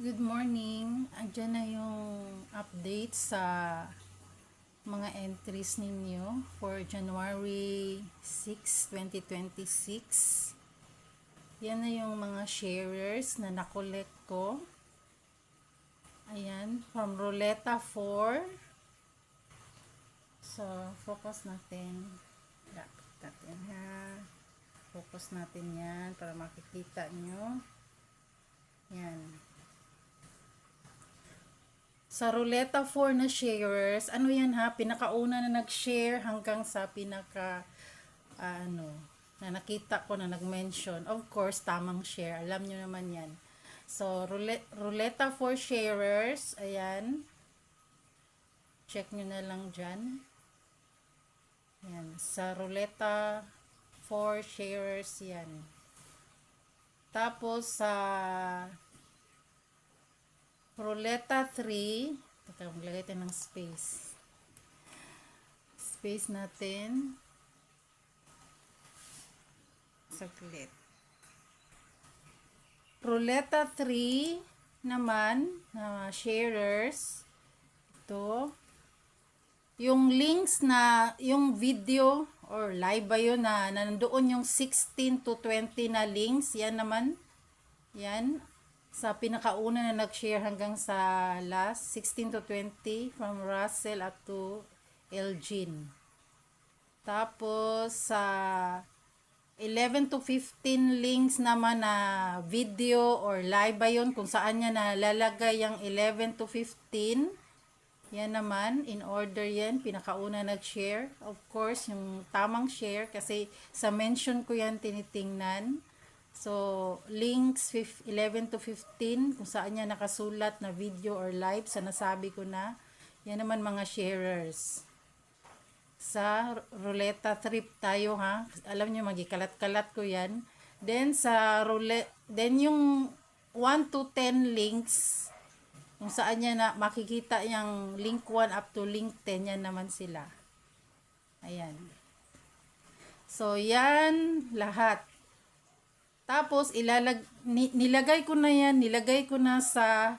Good morning. Andiyan na yung update sa mga entries ninyo for January 6, 2026. Yan na yung mga sharers na nakolek ko. Ayan, from Roleta 4. So, focus natin. Lapit natin ha. Focus natin yan para makikita nyo. Yan. Sa Roleta 4 na sharers, ano yan ha, pinakauna na nag-share hanggang sa pinaka, ah, ano, na nakita ko na nag-mention. Of course, tamang share. Alam nyo naman yan. So, Roleta 4 sharers, ayan. Check nyo na lang dyan. Yan. Sa Roleta 4 sharers, yan. Tapos, sa Roleta 3. Teka, maglagay tayo ng space. Space natin. Saglit. Roleta 3 naman, na sharers. Ito. Yung links na, yung video or live ba yun na nandoon yung 16 to 20 na links, yan naman. Yan, sa pinakauna na nag-share hanggang sa last 16 to 20 from Russell up to Elgin. Tapos sa 11 to 15 links naman na video or live ba yun kung saan niya nalalagay yung 11 to 15 yan naman in order yan pinakauna nag-share of course yung tamang share kasi sa mention ko yan tinitingnan So, links fif- 11 to 15, kung saan niya nakasulat na video or live, sa nasabi ko na, yan naman mga sharers. Sa Roleta Trip tayo ha, alam niyo magikalat-kalat ko yan. Then sa roulette, then yung 1 to 10 links, kung saan niya na makikita yung link 1 up to link 10, yan naman sila. Ayan. So, yan lahat. Tapos ilalag ni, nilagay ko na yan, nilagay ko na sa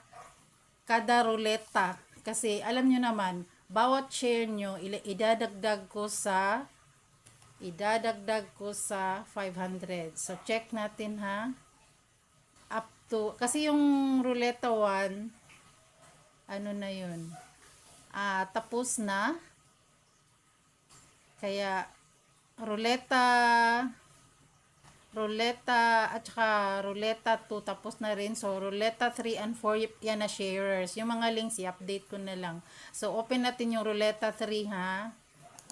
kada ruleta kasi alam nyo naman, bawat share nyo idadagdag ko sa idadagdag ko sa 500. So check natin ha. Up to kasi yung ruleta 1 ano na yun? Ah, tapos na. Kaya ruleta Ruleta at saka Ruleta 2 tapos na rin. So, Ruleta 3 and 4 yan na sharers. Yung mga links, i-update ko na lang. So, open natin yung Ruleta 3 ha.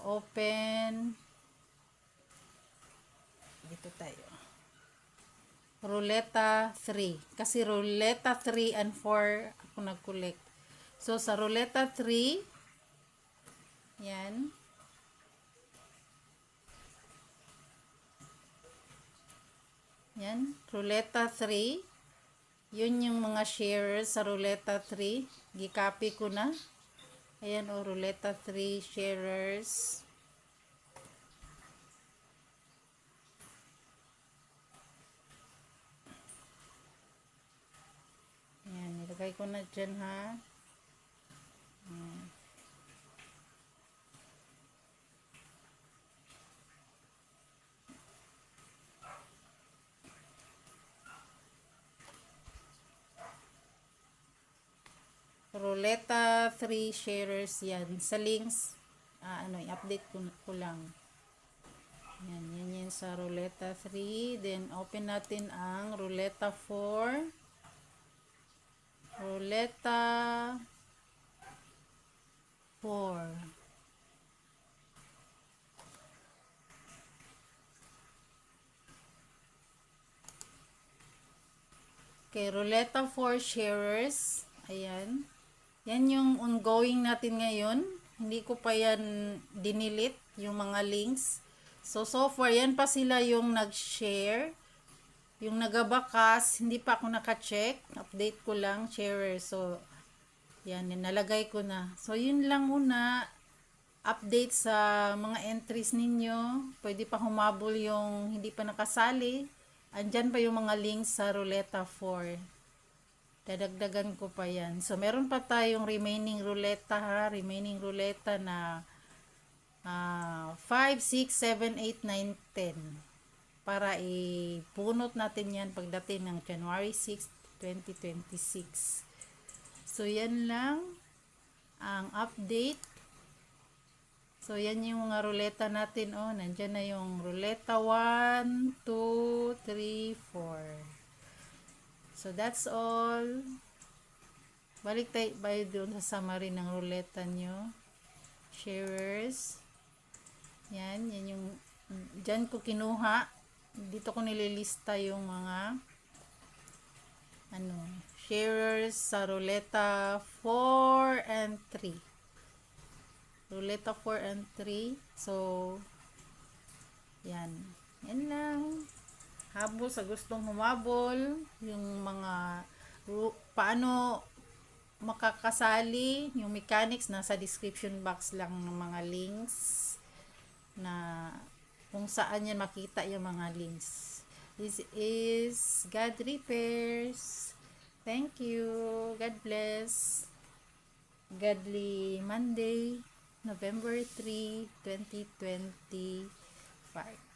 Open. Dito tayo. Ruleta 3. Kasi Ruleta 3 and 4 ako nag-collect. So, sa Ruleta 3, yan. Yan, Ruleta 3. Yun yung mga shares sa Ruleta 3. Gicopy ko na. Ayan o, Ruleta 3 sharers. Ayan, nilagay ko na dyan ha. Roleta 3 sharers yan. Sa links, ah, ano, i-update ko, ko lang. Yan, yan yan sa Roleta 3. Then, open natin ang Roleta 4. Roleta 4. Okay, Roleta 4 sharers. Ayan. Yan yung ongoing natin ngayon. Hindi ko pa yan dinilit, yung mga links. So, so far, yan pa sila yung nag-share. Yung nagabakas, hindi pa ako naka-check. Update ko lang, sharer. So, yan, yan, nalagay ko na. So, yun lang muna. Update sa mga entries ninyo. Pwede pa humabol yung hindi pa nakasali. Andyan pa yung mga links sa Roleta 4. Dadagdagan ko pa yan. So, meron pa tayong remaining ruleta ha. Remaining ruleta na ah 5, 6, 7, 8, 9, 10. Para ipunot natin yan pagdating ng January 6, 2026. So, yan lang ang update. So, yan yung mga ruleta natin. Oh, nandyan na yung ruleta 1, 2, 3, 4. So, that's all. Balik tayo bayo doon sa summary ng ruleta nyo. Sharers. Yan, yan yung, dyan ko kinuha. Dito ko nililista yung mga, ano, sharers sa ruleta 4 and 3. Ruleta 4 and 3. So, yan. Yan lang habol sa gustong humabol, yung mga paano makakasali, yung mechanics nasa description box lang ng mga links na kung saan yan makita yung mga links. This is God Repairs. Thank you. God bless. Godly Monday, November 3, 2025.